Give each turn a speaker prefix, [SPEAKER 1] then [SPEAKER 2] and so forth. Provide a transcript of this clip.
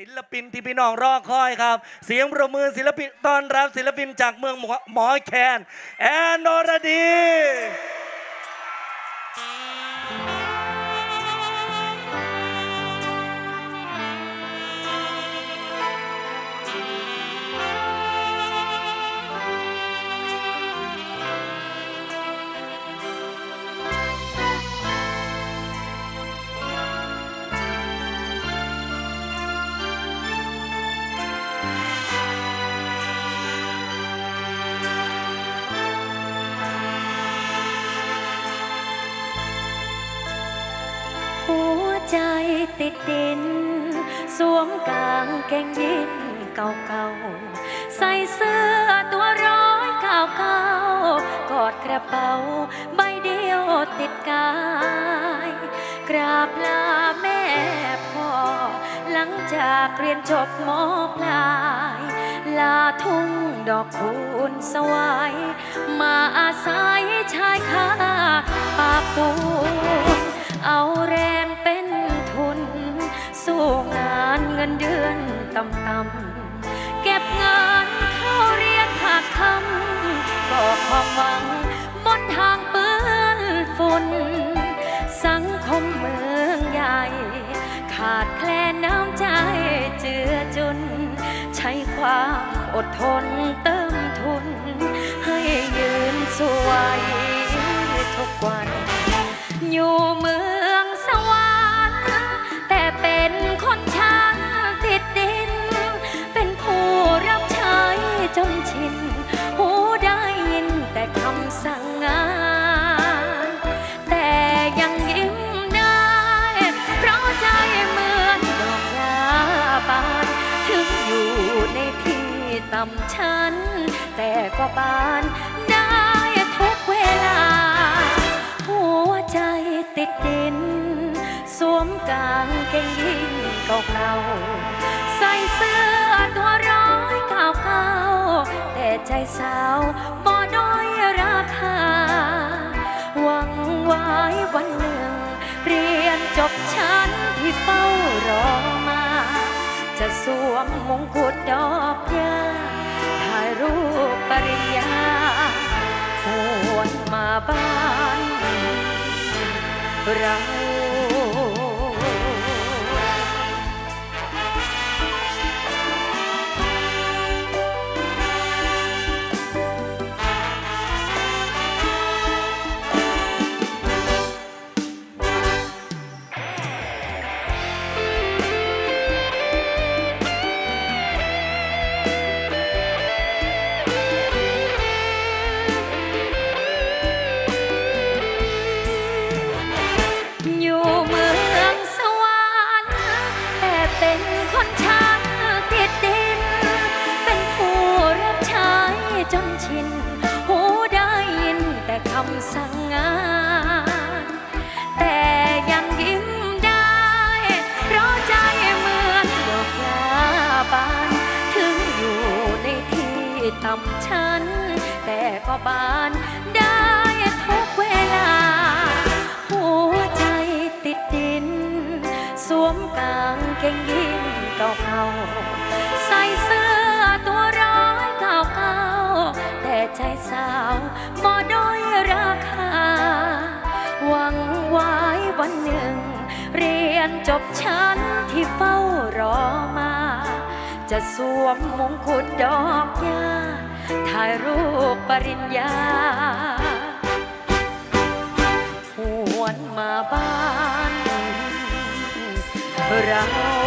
[SPEAKER 1] ศิลปินที่พี่น้องรอคอยครับ เสียงประมือศิลปินต้อนรับศิลปินจากเมืองหมอหมอแคนแอนนรดี
[SPEAKER 2] หัวใจติดดิน สวมกางเกงยีนเก่าๆ ใส่เสื้อตัวร้อยเก่าๆกอดกระเป๋าใบเดียวติดกาย กราบลาแม่พ่อ หลังจากเรียนจบมปลาย ลาทุ่งดอกคูณสวายมาอาศัยชายคาปากปูนเอา สู้งานเงินเดือนต่ำๆเก็บเงินเข้าเรียนภาคคำก็ความหวังบนทางเปื้อนฝุ่นสังคมเมืองใหญ่ ขาดแคลนน้ำใจเจือจุน ใช้ความอดทนเติมทุน ให้ยืนสวยทุกวัน อยู่เมืองำชัน แต่ก็บานได้ทุกเวลา หัวใจติดดิน สวมกางเกงยีนเก่าๆใส่เสื้อตัวร้อยเก่าๆแต่ใจสาวบ่ด้อยราคา หวังไว้วันหนึ่ง เรียนจบชั้นที่เฝ้ารอมา จะสวมมงกุฎดอกยา รูปปริญญาหวนมาบ้านเรา ชิน หูได้ยินแต่คำสั่งงาน แต่ยังยิ้มได้ เพราะใจเหมือนดอกยาบาน ถึงอยู่ในที่ต่ำชัน แต่ก็บานได้ทุกเวลา หัวใจติดดิน สวมกางเกงยีนเก่าๆ ใจสาวบ่ด้อยราคา หวังไว้วันหนึ่ง เรียนจบชั้นที่เฝ้ารอมา จะสวมมงกุฎดอกหญ้าถ่ายรูปปริญญาหวนมาบ้านเรา